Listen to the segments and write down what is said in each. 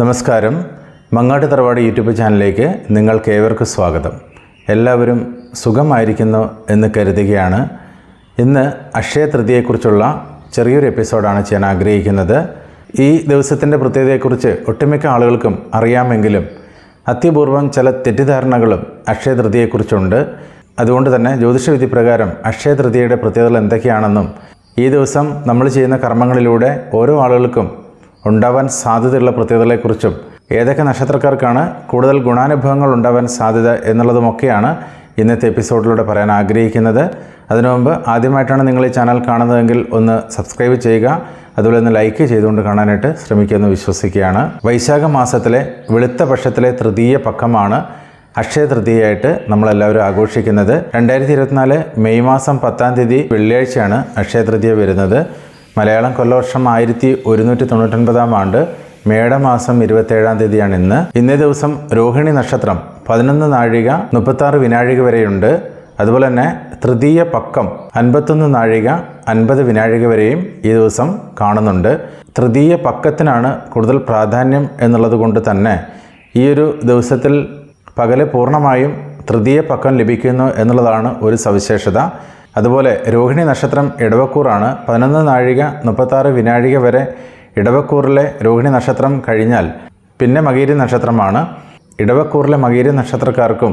നമസ്കാരം. മങ്ങാട്ട് തറവാട് യൂട്യൂബ് ചാനലിലേക്ക് നിങ്ങൾക്ക് ഏവർക്കും സ്വാഗതം. എല്ലാവരും സുഖമായിരിക്കുന്നു എന്ന് കരുതുകയാണ്. ഇന്ന് അക്ഷയ തൃതിയെക്കുറിച്ചുള്ള ചെറിയൊരു എപ്പിസോഡാണ് ചെയ്യാൻ ആഗ്രഹിക്കുന്നത്. ഈ ദിവസത്തിന്റെ പ്രത്യേകതയെക്കുറിച്ച് ഒട്ടുമിക്ക ആളുകൾക്കും അറിയാമെങ്കിലും അത്യപൂർവം ചില തെറ്റിദ്ധാരണകളും അക്ഷയ തൃതിയെക്കുറിച്ചുണ്ട് അതുകൊണ്ട് തന്നെ ജ്യോതിഷവിധി പ്രകാരം അക്ഷയ തൃതിയുടെ പ്രത്യേകതകൾ എന്തൊക്കെയാണെന്നും ഈ ദിവസം നമ്മൾ ചെയ്യുന്ന കർമ്മങ്ങളിലൂടെ ഓരോ ആളുകൾക്കും ഉണ്ടാവാൻ സാധ്യതയുള്ള പ്രത്യേകതകളെക്കുറിച്ചും ഏതൊക്കെ നക്ഷത്രക്കാർക്കാണ് കൂടുതൽ ഗുണാനുഭവങ്ങൾ ഉണ്ടാവാൻ സാധ്യത എന്നുള്ളതുമൊക്കെയാണ് ഇന്നത്തെ എപ്പിസോഡിലൂടെ പറയാൻ ആഗ്രഹിക്കുന്നത്. അതിനു മുമ്പ് ആദ്യമായിട്ടാണ് നിങ്ങൾ ഈ ചാനൽ കാണുന്നതെങ്കിൽ ഒന്ന് സബ്സ്ക്രൈബ് ചെയ്യുക. അതുപോലെ ഒന്ന് ലൈക്ക് ചെയ്തുകൊണ്ട് കാണാനായിട്ട് ശ്രമിക്കുമെന്ന് വിശ്വസിക്കുകയാണ്. വൈശാഖ മാസത്തിലെ വെളുത്ത പക്ഷത്തിലെ തൃതീയ പക്കമാണ് അക്ഷയ തൃതീയായിട്ട് നമ്മളെല്ലാവരും ആഘോഷിക്കുന്നത്. രണ്ടായിരത്തി ഇരുപത്തിനാല് മെയ് മാസം പത്താം തീയതി വെള്ളിയാഴ്ചയാണ് അക്ഷയ തൃതീയ വരുന്നത്. മലയാളം കൊല്ലവർഷം ആയിരത്തി ഒരുന്നൂറ്റി തൊണ്ണൂറ്റൊൻപതാം ആണ്ട് മേടമാസം ഇരുപത്തേഴാം തീയതിയാണ് ഇന്ന്. ഇന്നേ ദിവസം രോഹിണി നക്ഷത്രം പതിനൊന്ന് നാഴിക മുപ്പത്താറ് വിനാഴിക വരെയുണ്ട്. അതുപോലെ തന്നെ തൃതീയ പക്കം അൻപത്തൊന്ന് നാഴിക അൻപത് വിനാഴിക വരെയും ഈ ദിവസം കാണുന്നുണ്ട്. തൃതീയ പക്കത്തിനാണ് കൂടുതൽ പ്രാധാന്യം എന്നുള്ളത് കൊണ്ട് തന്നെ ഈ ഒരു ദിവസത്തിൽ പകൽ പൂർണമായും തൃതീയ പക്കം ലഭിക്കുന്നു എന്നുള്ളതാണ് ഒരു സവിശേഷത. അതുപോലെ രോഹിണി നക്ഷത്രം ഇടവക്കൂറാണ്. പതിനൊന്ന് നാഴിക മുപ്പത്താറ് വിനാഴിക വരെ ഇടവക്കൂറിലെ രോഹിണി നക്ഷത്രം കഴിഞ്ഞാൽ പിന്നെ മകീരി നക്ഷത്രമാണ്. ഇടവക്കൂറിലെ മകീരി നക്ഷത്രക്കാർക്കും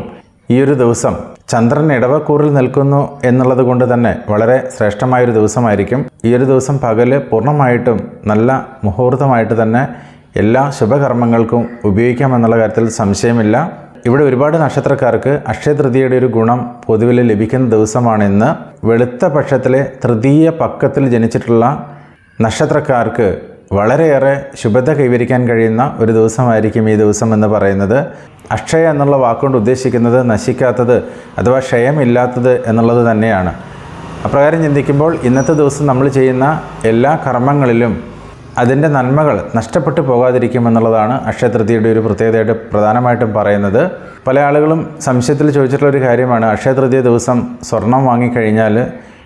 ഈ ഒരു ദിവസം ചന്ദ്രൻ ഇടവക്കൂറിൽ നിൽക്കുന്നു എന്നുള്ളത് കൊണ്ട് തന്നെ വളരെ ശ്രേഷ്ഠമായൊരു ദിവസമായിരിക്കും. ഈ ഒരു ദിവസം പകൽ പൂർണമായിട്ടും നല്ല മുഹൂർത്തമായിട്ട് തന്നെ എല്ലാ ശുഭകർമ്മങ്ങൾക്കും ഉപയോഗിക്കാമെന്നുള്ള കാര്യത്തിൽ സംശയമില്ല. ഇവിടെ ഒരുപാട് നക്ഷത്രക്കാർക്ക് അക്ഷയ തൃതീയയുടെ ഒരു ഗുണം പൊതുവിൽ ലഭിക്കുന്ന ദിവസമാണെന്ന് വെളുത്ത പക്ഷത്തിലെ തൃതീയ പക്കത്തിൽ ജനിച്ചിട്ടുള്ള നക്ഷത്രക്കാർക്ക് വളരെയേറെ ശുഭത കൈവരിക്കാൻ കഴിയുന്ന ഒരു ദിവസമായിരിക്കും ഈ ദിവസം എന്ന് പറയുന്നത്. അക്ഷയ എന്നുള്ള വാക്കുകൊണ്ട് ഉദ്ദേശിക്കുന്നത് നശിക്കാത്തത് അഥവാ ക്ഷയമില്ലാത്തത് എന്നുള്ളത് തന്നെയാണ്. അപ്രകാരം ചിന്തിക്കുമ്പോൾ ഇന്നത്തെ ദിവസം നമ്മൾ ചെയ്യുന്ന എല്ലാ കർമ്മങ്ങളിലും അതിന്റെ നന്മകൾ നഷ്ടപ്പെട്ടു പോകാതിരിക്കുമെന്നുള്ളതാണ് അക്ഷയ തൃതീയയുടെ ഒരു പ്രത്യേകതയായിട്ട് പ്രധാനമായിട്ടും പറയുന്നത്. പല ആളുകളും സംശയത്തിൽ ചോദിച്ചിട്ടുള്ള ഒരു കാര്യമാണ്. അക്ഷയ തൃതീയ ദിവസം സ്വർണം വാങ്ങിക്കഴിഞ്ഞാൽ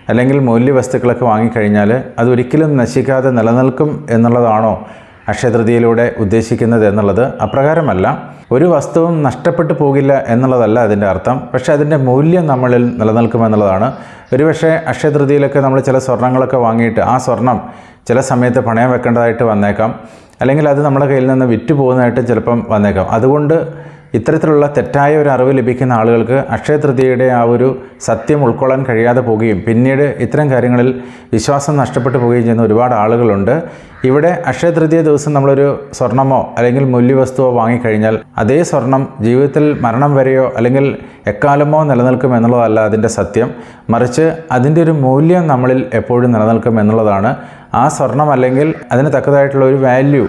അല്ലെങ്കിൽ മൂല്യവസ്തുക്കളൊക്കെ വാങ്ങിക്കഴിഞ്ഞാൽ അതൊരിക്കലും നശിക്കാതെ നിലനിൽക്കും എന്നുള്ളതാണോ? അക്ഷയ തൃതീയയിലൂടെ ഉദ്ദേശിക്കുന്നത് എന്നുള്ളത് അപ്രകാരമല്ല. ഒരു വസ്തുവും നഷ്ടപ്പെട്ടു പോകില്ല എന്നുള്ളതല്ല അതിന്റെ അർത്ഥം. പക്ഷേ അതിന്റെ മൂല്യം നമ്മളിൽ നിലനിൽക്കുമെന്നുള്ളതാണ്. ഒരുപക്ഷെ അക്ഷയതൃതിയിലൊക്കെ നമ്മൾ ചില സ്വർണങ്ങളൊക്കെ വാങ്ങിയിട്ട് ആ സ്വർണം ചില സമയത്ത് പണയം വെക്കേണ്ടതായിട്ട് വന്നേക്കാം. അല്ലെങ്കിൽ അത് നമ്മുടെ കയ്യിൽ നിന്ന് വിറ്റ് പോകുന്നതായിട്ട് ചിലപ്പം വന്നേക്കാം. അതുകൊണ്ട് ഇത്തരത്തിലുള്ള തെറ്റായ ഒരു അറിവ് ലഭിക്കുന്ന ആളുകൾക്ക് അക്ഷയ തൃതീയയുടെ ആ ഒരു സത്യം ഉൾക്കൊള്ളാൻ കഴിയാതെ പോവുകയും പിന്നീട് ഇത്തരം കാര്യങ്ങളിൽ വിശ്വാസം നഷ്ടപ്പെട്ടു പോവുകയും ചെയ്യുന്ന ഒരുപാട് ആളുകളുണ്ട്. ഇവിടെ അക്ഷയ തൃതീയ ദിവസം നമ്മളൊരു സ്വർണമോ അല്ലെങ്കിൽ മൂല്യവസ്തുവോ വാങ്ങിക്കഴിഞ്ഞാൽ അതേ സ്വർണം ജീവിതത്തിൽ മരണം വരെയോ അല്ലെങ്കിൽ എക്കാലമോ നിലനിൽക്കും എന്നുള്ളതല്ല അതിന്റെ സത്യം. മറിച്ച് അതിന്റെ ഒരു മൂല്യം നമ്മളിൽ എപ്പോഴും നിലനിൽക്കും എന്നുള്ളതാണ്. ആ സ്വർണം അല്ലെങ്കിൽ അതിന് തക്കതായിട്ടുള്ള ഒരു വാല്യൂ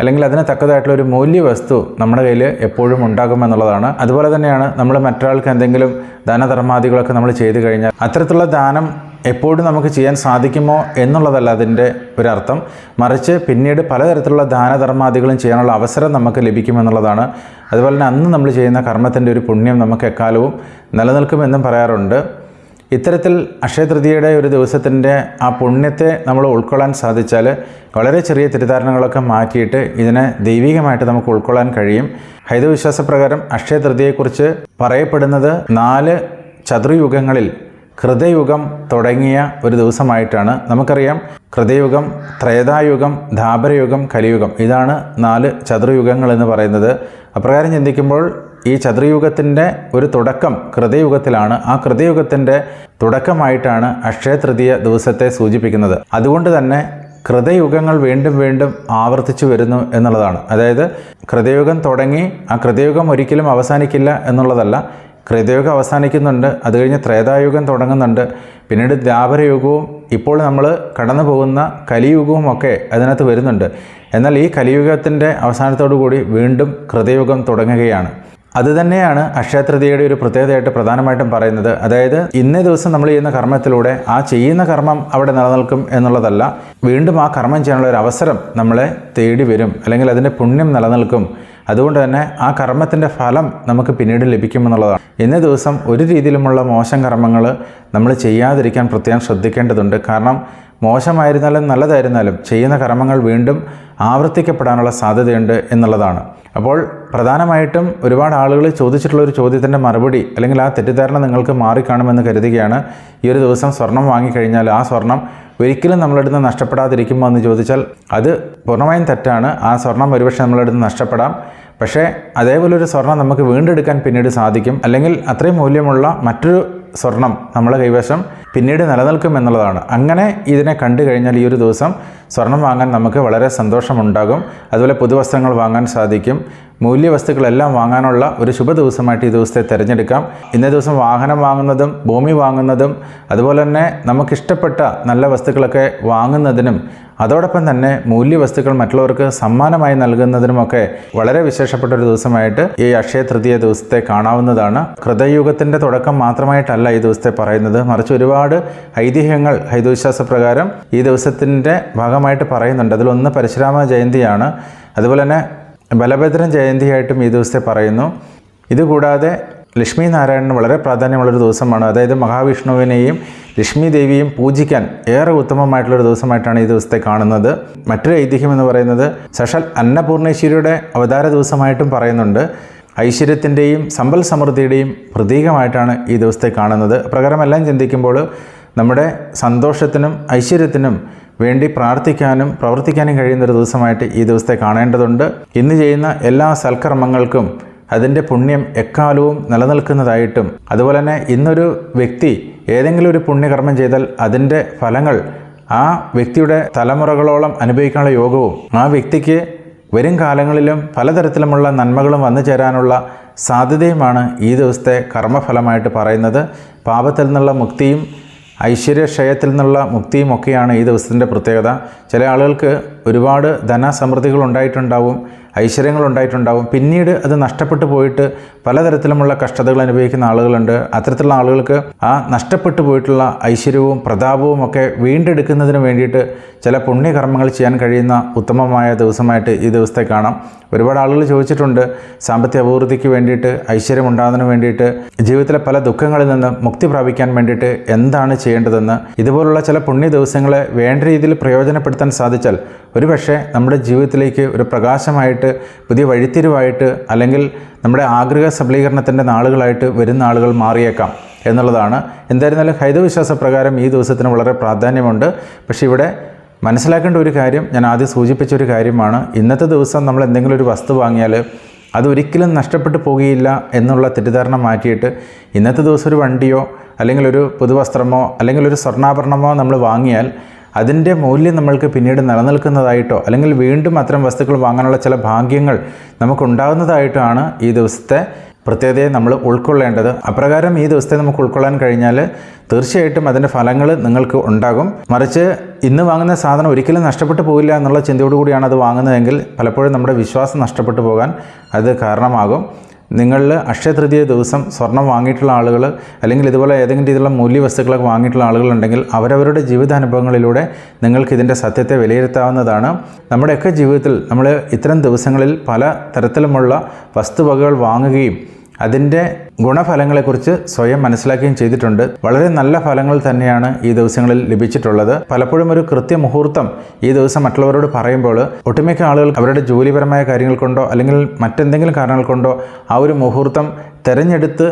അല്ലെങ്കിൽ അതിന് തക്കതായിട്ടുള്ള ഒരു മൂല്യവസ്തു നമ്മുടെ കയ്യിൽ എപ്പോഴും ഉണ്ടാകുമെന്നുള്ളതാണ് അതുപോലെ തന്നെയാണ് നമ്മൾ മറ്റൊരാൾക്ക് എന്തെങ്കിലും ദാനധർമാദികളൊക്കെ നമ്മൾ ചെയ്തു കഴിഞ്ഞാൽ അത്തരത്തിലുള്ള ദാനം എപ്പോഴും നമുക്ക് ചെയ്യാൻ സാധിക്കുമോ എന്നുള്ളതല്ല അതിന്റെ ഒരർത്ഥം. മറിച്ച് പിന്നീട് പലതരത്തിലുള്ള ദാനധർമാദികളും ചെയ്യാനുള്ള അവസരം നമുക്ക് ലഭിക്കുമെന്നുള്ളതാണ് അതുപോലെ തന്നെ അന്ന് നമ്മൾ ചെയ്യുന്ന കർമ്മത്തിന്റെ ഒരു പുണ്യം നമുക്ക് എക്കാലവും നിലനിൽക്കുമെന്നും പറയാറുണ്ട്. ഇത്തരത്തിൽ അക്ഷയ തൃതീയയുടെ ഒരു ദിവസത്തിന്റെ ആ പുണ്യത്തെ നമ്മൾ ഉൾക്കൊള്ളാൻ സാധിച്ചാൽ വളരെ ചെറിയ തെറ്റിദ്ധാരണകളൊക്കെ മാറ്റിയിട്ട് ഇതിനെ ദൈവികമായിട്ട് നമുക്ക് ഉൾക്കൊള്ളാൻ കഴിയും. ഹൈന്ദവ വിശ്വാസപ്രകാരം അക്ഷയ തൃതീയയെക്കുറിച്ച് പറയപ്പെടുന്നത് നാല് ചതുർയുഗങ്ങളിൽ ഹൃദയുഗം തുടങ്ങിയ ഒരു ദിവസമായിട്ടാണ്. നമുക്കറിയാം ഹൃദയുഗം ത്രേതായുഗം ധാപരയുഗം കലിയുഗം ഇതാണ് നാല് ചതുർയുഗങ്ങൾ എന്ന് പറയുന്നത്. അപ്രകാരം ചിന്തിക്കുമ്പോൾ ഈ ചതുർയുഗത്തിന്റെ ഒരു തുടക്കം കൃതയുഗത്തിലാണ്. ആ കൃതയുഗത്തിന്റെ തുടക്കമായിട്ടാണ് അക്ഷയ തൃതീയ ദിവസത്തെ സൂചിപ്പിക്കുന്നത്. അതുകൊണ്ട് തന്നെ കൃതയുഗങ്ങൾ വീണ്ടും വീണ്ടും ആവർത്തിച്ചു വരുന്നു എന്നുള്ളതാണ്. അതായത് കൃതയുഗം തുടങ്ങി ആ കൃതയുഗം ഒരിക്കലും അവസാനിക്കില്ല എന്നുള്ളതല്ല. കൃതയുഗം അവസാനിക്കുന്നുണ്ട് അത് കഴിഞ്ഞ് ത്രേതായുഗം തുടങ്ങുന്നുണ്ട്. പിന്നീട് ദ്വാപരയുഗവും ഇപ്പോൾ നമ്മൾ കടന്നു പോകുന്ന കലിയുഗവും ഒക്കെ അതിനകത്ത് വരുന്നുണ്ട്. എന്നാൽ ഈ കലിയുഗത്തിന്റെ അവസാനത്തോടു കൂടി വീണ്ടും കൃതയുഗം തുടങ്ങുകയാണ്. അതുതന്നെയാണ് അക്ഷയതൃതീയയുടെ ഒരു പ്രത്യേകതയായിട്ട് പ്രധാനമായിട്ടും പറയുന്നത്. അതായത് ഇന്നേ ദിവസം നമ്മൾ ചെയ്യുന്ന കർമ്മത്തിലൂടെ ആ ചെയ്യുന്ന കർമ്മം അവിടെ നിലനിൽക്കും എന്നുള്ളതല്ല വീണ്ടും ആ കർമ്മം ചെയ്യാനുള്ള ഒരു അവസരം നമ്മളെ തേടി വരും അല്ലെങ്കിൽ അതിന്റെ പുണ്യം നിലനിൽക്കും. അതുകൊണ്ട് തന്നെ ആ കർമ്മത്തിന്റെ ഫലം നമുക്ക് പിന്നീട് ലഭിക്കുമെന്നുള്ളതാണ്. ഇന്നേ ദിവസം ഒരു രീതിയിലുമുള്ള മോശം കർമ്മങ്ങൾ നമ്മൾ ചെയ്യാതിരിക്കാൻ പ്രത്യേകം ശ്രദ്ധിക്കേണ്ടതുണ്ട്. കാരണം മോശമായിരുന്നാലും നല്ലതായിരുന്നാലും ചെയ്യുന്ന കർമ്മങ്ങൾ വീണ്ടും ആവർത്തിക്കപ്പെടാനുള്ള സാധ്യതയുണ്ട് എന്നുള്ളതാണ്. അപ്പോൾ പ്രധാനമായിട്ടും ഒരുപാട് ആളുകൾ ചോദിച്ചിട്ടുള്ള ഒരു ചോദ്യത്തിന്റെ മറുപടി അല്ലെങ്കിൽ ആ തെറ്റിദ്ധാരണ നിങ്ങൾക്ക് മാറിക്കാണുമെന്ന് കരുതുകയാണ്. ഈ ഒരു ദിവസം സ്വർണം വാങ്ങിക്കഴിഞ്ഞാൽ ആ സ്വർണം ഒരിക്കലും നമ്മളുടെ നിന്ന് നഷ്ടപ്പെടാതിരിക്കുമോ എന്ന് ചോദിച്ചാൽ അത് പൂർണമായും തെറ്റാണ്. ആ സ്വർണം ഒരുപക്ഷെ നമ്മളുടെ നിന്ന് നഷ്ടപ്പെടാം. പക്ഷേ അതേപോലെ ഒരു സ്വർണം നമുക്ക് വീണ്ടെടുക്കാൻ പിന്നീട് സാധിക്കും. അല്ലെങ്കിൽ അത്രയും മൂല്യമുള്ള മറ്റൊരു സ്വർണം നമ്മളെ കൈവശം പിന്നീട് നിലനിൽക്കും എന്നുള്ളതാണ്. അങ്ങനെ ഇതിനെ കണ്ടു കഴിഞ്ഞാൽ ഈ ഒരു ദിവസം സ്വർണം വാങ്ങാൻ നമുക്ക് വളരെ സന്തോഷമുണ്ടാകും. അതുപോലെ പുതുവസ്ത്രങ്ങൾ വാങ്ങാൻ സാധിക്കും. മൂല്യവസ്തുക്കളെല്ലാം വാങ്ങാനുള്ള ഒരു ശുഭ ദിവസമായിട്ട് ഈ ദിവസത്തെ തിരഞ്ഞെടുക്കാം. ഇന്നേ ദിവസം വാഹനം വാങ്ങുന്നതും ഭൂമി വാങ്ങുന്നതും അതുപോലെ തന്നെ നമുക്കിഷ്ടപ്പെട്ട നല്ല വസ്തുക്കളൊക്കെ വാങ്ങുന്നതിനും അതോടൊപ്പം തന്നെ മൂല്യവസ്തുക്കൾ മറ്റുള്ളവർക്ക് സമ്മാനമായി നൽകുന്നതിനുമൊക്കെ വളരെ വിശേഷപ്പെട്ട ഒരു ദിവസമായിട്ട് ഈ അക്ഷയ തൃതീയ ദിവസത്തെ കാണാവുന്നതാണ്. ഹൃദയയുഗത്തിന്റെ തുടക്കം മാത്രമായിട്ടല്ല ഈ ദിവസത്തെ പറയുന്നത്. മറിച്ച് ഒരുപാട് ഐതിഹ്യങ്ങൾ ഹൈദവിശ്വാസ പ്രകാരം ഈ ദിവസത്തിന്റെ ഭാഗമായിട്ട് പറയുന്നുണ്ട്. അതിലൊന്ന് പരശുരാമ ജയന്തിയാണ്. അതുപോലെ തന്നെ ബലഭദ്രൻ ജയന്തിയായിട്ടും ഈ ദിവസത്തെ പറയുന്നു. ഇതുകൂടാതെ ലക്ഷ്മി നാരായണന് വളരെ പ്രാധാന്യമുള്ളൊരു ദിവസമാണ്. അതായത് മഹാവിഷ്ണുവിനെയും ലക്ഷ്മി ദേവിയും പൂജിക്കാൻ ഏറെ ഉത്തമമായിട്ടുള്ളൊരു ദിവസമായിട്ടാണ് ഈ ദിവസത്തെ കാണുന്നത്. മറ്റൊരു ഐതിഹ്യം എന്ന് പറയുന്നത് സഷൽ അന്നപൂർണേശ്വരിയുടെ അവതാര ദിവസമായിട്ടും പറയുന്നുണ്ട്. ഐശ്വര്യത്തിന്റെയും സമ്പൽ സമൃദ്ധിയുടെയും പ്രതീകമായിട്ടാണ് ഈ ദിവസത്തെ കാണുന്നത്. പ്രകാരമെല്ലാം ചിന്തിക്കുമ്പോൾ നമ്മുടെ സന്തോഷത്തിനും ഐശ്വര്യത്തിനും വേണ്ടി പ്രാർത്ഥിക്കാനും പ്രവർത്തിക്കാനും കഴിയുന്ന ഒരു ദിവസമായിട്ട് ഈ ദിവസത്തെ കാണേണ്ടതുണ്ട്. ഇന്ന് ചെയ്യുന്ന എല്ലാ സൽക്കർമ്മങ്ങൾക്കും അതിന്റെ പുണ്യം എക്കാലവും നിലനിൽക്കുന്നതായിട്ടും അതുപോലെ തന്നെ ഇന്നൊരു വ്യക്തി ഏതെങ്കിലും ഒരു പുണ്യകർമ്മം ചെയ്താൽ അതിന്റെ ഫലങ്ങൾ ആ വ്യക്തിയുടെ തലമുറകളോളം അനുഭവിക്കാനുള്ള യോഗവും ആ വ്യക്തിക്ക് വരും കാലങ്ങളിലും പലതരത്തിലുമുള്ള നന്മകളും വന്നു ചേരാനുള്ള സാധ്യതയുമാണ് ഈ ദിവസത്തെ കർമ്മഫലമായിട്ട് പറയുന്നത്. പാപത്തിൽ നിന്നുള്ള മുക്തിയും ഐശ്വര്യക്ഷയത്തിൽ നിന്നുള്ള മുക്തിയും ഒക്കെയാണ് ഈ ദിവസത്തിന്റെ പ്രത്യേകത. ചില ആളുകൾക്ക് ഒരുപാട് ധനസമൃദ്ധികൾ ഉണ്ടായിട്ടുണ്ടാവും ഐശ്വര്യങ്ങൾ ഉണ്ടായിട്ടുണ്ടാവും പിന്നീട് അത് നഷ്ടപ്പെട്ടു പോയിട്ട് പലതരത്തിലുമുള്ള കഷ്ടതകൾ അനുഭവിക്കുന്ന ആളുകളുണ്ട്. അത്തരത്തിലുള്ള ആളുകൾക്ക് ആ നഷ്ടപ്പെട്ടു പോയിട്ടുള്ള ഐശ്വര്യവും പ്രതാപവും ഒക്കെ വീണ്ടെടുക്കുന്നതിന് വേണ്ടിയിട്ട് ചില പുണ്യകർമ്മങ്ങൾ ചെയ്യാൻ കഴിയുന്ന ഉത്തമമായ ദിവസമായിട്ട് ഈ ദിവസത്തെ കാണാം. ഒരുപാട് ആളുകൾ ചോദിച്ചിട്ടുണ്ട് സാമ്പത്തിക അഭിവൃദ്ധിക്ക് വേണ്ടിയിട്ട് ഐശ്വര്യം ഉണ്ടാകുന്നതിന് വേണ്ടിയിട്ട് ജീവിതത്തിലെ പല ദുഃഖങ്ങളിൽ നിന്ന് മുക്തി പ്രാപിക്കാൻ വേണ്ടിയിട്ട് എന്താണ് ചെയ്യേണ്ടതെന്ന്. ഇതുപോലുള്ള ചില പുണ്യ ദിവസങ്ങളെ വേണ്ട രീതിയിൽ പ്രയോജനപ്പെടുത്താൻ സാധിച്ചാൽ ഒരുപക്ഷെ നമ്മുടെ ജീവിതത്തിലേക്ക് ഒരു പ്രകാശമായിട്ട് പുതിയ വഴിത്തിരിവായിട്ട് അല്ലെങ്കിൽ നമ്മുടെ ആഗ്രഹ സബലീകരണത്തിന്റെ നാളുകളായിട്ട് വരുന്ന ആളുകൾ മാറിയേക്കാം എന്നുള്ളതാണ്. എന്തായിരുന്നാലും ഹൈതവിശ്വാസ പ്രകാരം ഈ ദിവസത്തിന് വളരെ പ്രാധാന്യമുണ്ട്. പക്ഷേ ഇവിടെ മനസ്സിലാക്കേണ്ട ഒരു കാര്യം ഞാൻ ആദ്യം സൂചിപ്പിച്ച ഒരു കാര്യമാണ്. ഇന്നത്തെ ദിവസം നമ്മൾ എന്തെങ്കിലും ഒരു വസ്തു വാങ്ങിയാൽ അതൊരിക്കലും നഷ്ടപ്പെട്ടു പോകുകയില്ല എന്നുള്ള തെറ്റിദ്ധാരണ മാറ്റിയിട്ട് ഇന്നത്തെ ദിവസം ഒരു വണ്ടിയോ അല്ലെങ്കിൽ ഒരു പുതുവസ്ത്രമോ അല്ലെങ്കിൽ ഒരു സ്വർണാഭരണമോ നമ്മൾ വാങ്ങിയാൽ അതിന്റെ മൂല്യം നമ്മൾക്ക് പിന്നീട് നിലനിൽക്കുന്നതായിട്ടോ അല്ലെങ്കിൽ വീണ്ടും അത്തരം വസ്തുക്കൾ വാങ്ങാനുള്ള ചില ഭാഗ്യങ്ങൾ നമുക്കുണ്ടാകുന്നതായിട്ടാണ് ഈ ദിവസത്തെ പ്രത്യേകതയെ നമ്മൾ ഉൾക്കൊള്ളേണ്ടത്. അപ്രകാരം ഈ ദിവസത്തെ നമുക്ക് ഉൾക്കൊള്ളാൻ കഴിഞ്ഞാൽ തീർച്ചയായിട്ടും അതിന്റെ ഫലങ്ങൾ നിങ്ങൾക്ക് ഉണ്ടാകും. മറിച്ച് ഇന്ന് വാങ്ങുന്ന സാധനം ഒരിക്കലും നഷ്ടപ്പെട്ടു പോകില്ല എന്നുള്ള ചിന്തയോടുകൂടിയാണ് അത് വാങ്ങുന്നതെങ്കിൽ പലപ്പോഴും നമ്മുടെ വിശ്വാസം നഷ്ടപ്പെട്ടു പോകാൻ അത് കാരണമാകും. നിങ്ങളിൽ അക്ഷയതൃതീയ ദിവസം സ്വർണം വാങ്ങിയിട്ടുള്ള ആളുകൾ അല്ലെങ്കിൽ ഇതുപോലെ ഏതെങ്കിലും രീതിയിലുള്ള മൂല്യവസ്തുക്കളൊക്കെ വാങ്ങിയിട്ടുള്ള ആളുകളുണ്ടെങ്കിൽ അവരവരുടെ ജീവിതാനുഭവങ്ങളിലൂടെ നിങ്ങൾക്ക് ഇതിന്റെ സത്യത്തെ വിലയിരുത്താവുന്നതാണ്. നമ്മുടെയൊക്കെ ജീവിതത്തിൽ നമ്മൾ ഇത്തരം ദിവസങ്ങളിൽ പല തരത്തിലുമുള്ള വസ്തുവകകൾ വാങ്ങുകയും അതിന്റെ ഗുണഫലങ്ങളെക്കുറിച്ച് സ്വയം മനസ്സിലാക്കുകയും ചെയ്തിട്ടുണ്ട്. വളരെ നല്ല ഫലങ്ങൾ തന്നെയാണ് ഈ ദിവസങ്ങളിൽ ലഭിച്ചിട്ടുള്ളത്. പലപ്പോഴും ഒരു കൃത്യമുഹൂർത്തം ഈ ദിവസം മറ്റുള്ളവരോട് പറയുമ്പോൾ ഒട്ടുമിക്ക ആളുകൾ അവരുടെ ജോലിപരമായ കാര്യങ്ങൾ കൊണ്ടോ അല്ലെങ്കിൽ മറ്റെന്തെങ്കിലും കാരണങ്ങൾ കൊണ്ടോ ആ ഒരു മുഹൂർത്തം തിരഞ്ഞെടുത്ത്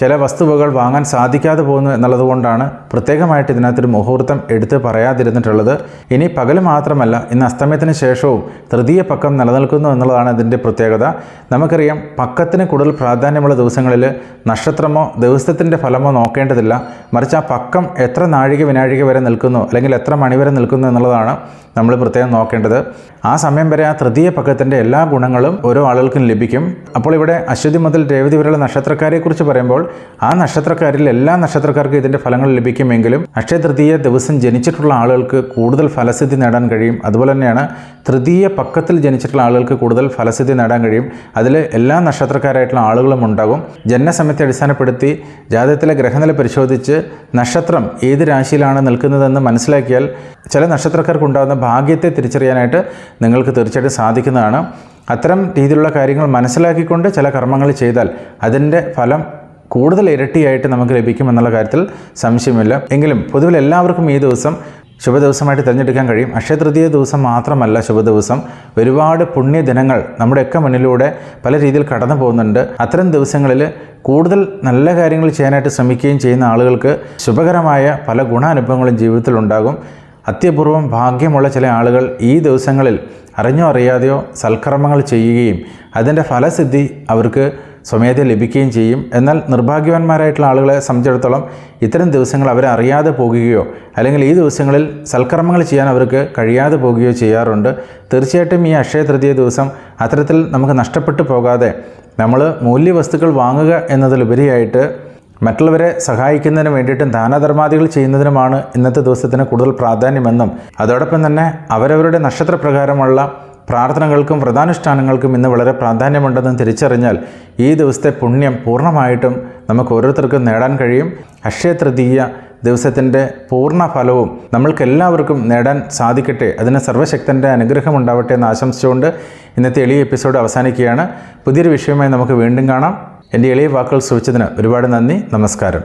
ചില വസ്തുവകൾ വാങ്ങാൻ സാധിക്കാതെ പോകുന്നു എന്നുള്ളതുകൊണ്ടാണ് പ്രത്യേകമായിട്ട് ഇതിനകത്തൊരു മുഹൂർത്തം എടുത്ത് പറയാതിരുന്നിട്ടുള്ളത്. ഇനി പകൽ മാത്രമല്ല ഇന്ന് അസ്തമയത്തിന് ശേഷവും തൃതീയ പക്കം നിലനിൽക്കുന്നു എന്നുള്ളതാണ് ഇതിന്റെ പ്രത്യേകത. നമുക്കറിയാം പക്കത്തിന് കൂടുതൽ പ്രാധാന്യമുള്ള ദിവസങ്ങളിൽ നക്ഷത്രമോ ദിവസത്തിന്റെ ഫലമോ നോക്കേണ്ടതില്ല. മറിച്ച് ആ പക്കം എത്ര നാഴിക വിനാഴിക വരെ നിൽക്കുന്നു അല്ലെങ്കിൽ എത്ര മണിവരെ നിൽക്കുന്നു എന്നുള്ളതാണ് നമ്മൾ പ്രത്യേകം നോക്കേണ്ടത്. ആ സമയം വരെ ആ തൃതീയ പക്കത്തിന്റെ എല്ലാ ഗുണങ്ങളും ഓരോ ആളുകൾക്കും ലഭിക്കും. അപ്പോൾ ഇവിടെ അശ്വതി മുതൽ രേവതി വരെയുള്ള നക്ഷത്രക്കാരെക്കുറിച്ച് പറയുമ്പോൾ ആ നക്ഷത്രക്കാരിൽ എല്ലാ നക്ഷത്രക്കാർക്കും ഇതിന്റെ ഫലങ്ങൾ ലഭിക്കുമെങ്കിലും അക്ഷയ തൃതീയ ദിവസം ജനിച്ചിട്ടുള്ള ആളുകൾക്ക് കൂടുതൽ ഫലസിദ്ധി നേടാൻ കഴിയും. അതുപോലെ തന്നെയാണ് തൃതീയ പക്കത്തിൽ ജനിച്ചിട്ടുള്ള ആളുകൾക്ക് കൂടുതൽ ഫലസിദ്ധി നേടാൻ കഴിയും. അതിൽ എല്ലാ നക്ഷത്രക്കാരായിട്ടുള്ള ആളുകളും ഉണ്ടാകും. ജനനസമയത്തെ അടിസ്ഥാനപ്പെടുത്തി ജാതകത്തിലെ ഗ്രഹനില പരിശോധിച്ച് നക്ഷത്രം ഏത് രാശിയിലാണ് നിൽക്കുന്നതെന്ന് മനസ്സിലാക്കിയാൽ ചില നക്ഷത്രക്കാർക്ക് ഉണ്ടാകുന്ന ഭാഗ്യത്തെ തിരിച്ചറിയാനായിട്ട് നിങ്ങൾക്ക് തീർച്ചയായിട്ടും സാധിക്കുന്നതാണ്. അത്തരം രീതിയിലുള്ള കാര്യങ്ങൾ മനസ്സിലാക്കിക്കൊണ്ട് ചില കർമ്മങ്ങൾ ചെയ്താൽ അതിന്റെ ഫലം കൂടുതൽ ഇരട്ടിയായിട്ട് നമുക്ക് ലഭിക്കും എന്നുള്ള കാര്യത്തിൽ സംശയമില്ല. എങ്കിലും പൊതുവിൽ എല്ലാവർക്കും ഈ ദിവസം ശുഭദിവസമായിട്ട് തിരഞ്ഞെടുക്കാൻ കഴിയും. അക്ഷയ തൃതീയ ദിവസം മാത്രമല്ല ശുഭദിവസം. ഒരുപാട് പുണ്യദിനങ്ങൾ നമ്മുടെയൊക്കെ മുന്നിലൂടെ പല രീതിയിൽ കടന്നു പോകുന്നുണ്ട്. അത്തരം ദിവസങ്ങളിൽ കൂടുതൽ നല്ല കാര്യങ്ങൾ ചെയ്യാനായിട്ട് ശ്രമിക്കുകയും ചെയ്യുന്ന ആളുകൾക്ക് ശുഭകരമായ പല ഗുണാനുഭവങ്ങളും ജീവിതത്തിൽ ഉണ്ടാകും. അത്യപൂർവം ഭാഗ്യമുള്ള ചില ആളുകൾ ഈ ദിവസങ്ങളിൽ അറിഞ്ഞോ അറിയാതെയോ സൽക്കർമ്മങ്ങൾ ചെയ്യുകയും അതിന്റെ ഫലസിദ്ധി അവർക്ക് സ്വമേധ ലഭിക്കുകയും ചെയ്യും. എന്നാൽ നിർഭാഗ്യവാന്മാരായിട്ടുള്ള ആളുകളെ സംബന്ധിച്ചിടത്തോളം ഇത്തരം ദിവസങ്ങൾ അവരെ അറിയാതെ പോകുകയോ അല്ലെങ്കിൽ ഈ ദിവസങ്ങളിൽ സൽക്കർമ്മങ്ങൾ ചെയ്യാൻ അവർക്ക് കഴിയാതെ പോകുകയോ ചെയ്യാറുണ്ട്. തീർച്ചയായിട്ടും ഈ അക്ഷയ തൃതീയ ദിവസം അത്തരത്തിൽ നമുക്ക് നഷ്ടപ്പെട്ടു പോകാതെ നമ്മൾ മൂല്യവസ്തുക്കൾ വാങ്ങുക എന്നതിലുപരിയായിട്ട് മറ്റുള്ളവരെ സഹായിക്കുന്നതിന് വേണ്ടിയിട്ടും ദാനധർമാദികൾ ചെയ്യുന്നതിനുമാണ് ഇന്നത്തെ ദിവസത്തിന് കൂടുതൽ പ്രാധാന്യമെന്നും അതോടൊപ്പം തന്നെ അവരവരുടെ നക്ഷത്രപ്രകാരമുള്ള പ്രാർത്ഥനകൾക്കും വ്രതാനുഷ്ഠാനങ്ങൾക്കും ഇന്ന് വളരെ പ്രാധാന്യമുണ്ടെന്ന് തിരിച്ചറിഞ്ഞാൽ ഈ ദിവസത്തെ പുണ്യം പൂർണമായിട്ടും നമുക്ക് ഓരോരുത്തർക്കും നേടാൻ കഴിയും. അക്ഷയ തൃതീയ ദിവസത്തിന്റെ പൂർണ ഫലവും നമ്മൾക്കെല്ലാവർക്കും നേടാൻ സാധിക്കട്ടെ. അതിന് സർവശക്തന്റെ അനുഗ്രഹം ഉണ്ടാവട്ടെ എന്ന് ആശംസിച്ചുകൊണ്ട് ഇന്നത്തെ എളിയ എപ്പിസോഡ് അവസാനിക്കുകയാണ്. പുതിയൊരു വിഷയമായി നമുക്ക് വീണ്ടും കാണാം. എന്റെ എളിയ വാക്കുകൾ ശ്രമിച്ചതിന് ഒരുപാട് നന്ദി. നമസ്കാരം.